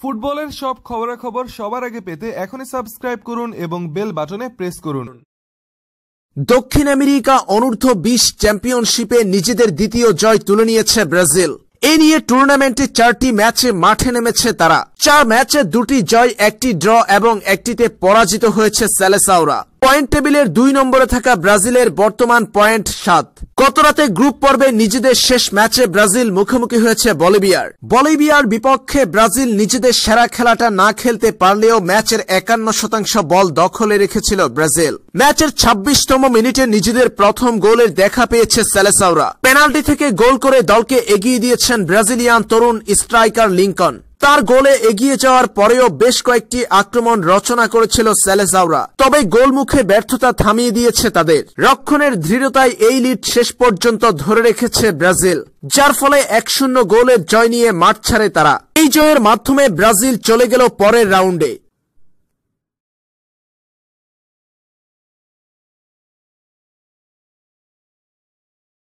ফুটবলের সব খবরাখবর সবার আগে পেতে এখনই সাবস্ক্রাইব করুন এবং বেল বাটনে প্রেস করুন। দক্ষিণ আমেরিকা অনূর্ধ্ব বিশ চ্যাম্পিয়নশিপে নিজেদের দ্বিতীয় জয় তুলে নিয়েছে ব্রাজিল। এ নিয়ে টুর্নামেন্টে চারটি ম্যাচে মাঠে নেমেছে তারা। চার ম্যাচে দুটি জয়, একটি ড্র এবং একটিতে পরাজিত হয়েছে স্যালেসাওরা। পয়েন্ট টেবিলের দুই নম্বরে থাকা ব্রাজিলের বর্তমান পয়েন্ট সাত। গতরাতে গ্রুপ পর্বে নিজেদের শেষ ম্যাচে ব্রাজিল মুখোমুখি হয়েছে বলিভিয়ার। বলিভিয়ার বিপক্ষে ব্রাজিল নিজেদের সেরা খেলাটা না খেলতে পারলেও ম্যাচের একান্ন শতাংশ বল দখলে রেখেছিল ব্রাজিল। ম্যাচের ছাব্বিশতম মিনিটে নিজেদের প্রথম গোলের দেখা পেয়েছে স্যালেসাওরা পেনাল্টি থেকে গোল করে দলকে এগিয়ে দিয়েছেন ব্রাজিলিয়ান তরুণ স্ট্রাইকার লিঙ্কন তার গোলে এগিয়ে যাওয়ার পরেও বেশ কয়েকটি আক্রমণ রচনা করেছিল স্যালেজাওরা তবে গোলমুখে ব্যর্থতা থামিয়ে দিয়েছে তাদের। রক্ষণের দৃঢ়তায় এই লিড শেষ পর্যন্ত ধরে রেখেছে ব্রাজিল, যার ফলে এক শূন্য গোলের জয় নিয়ে মাঠ ছাড়ে তারা। এই জয়ের মাধ্যমে ব্রাজিল চলে গেল পরের রাউন্ডে।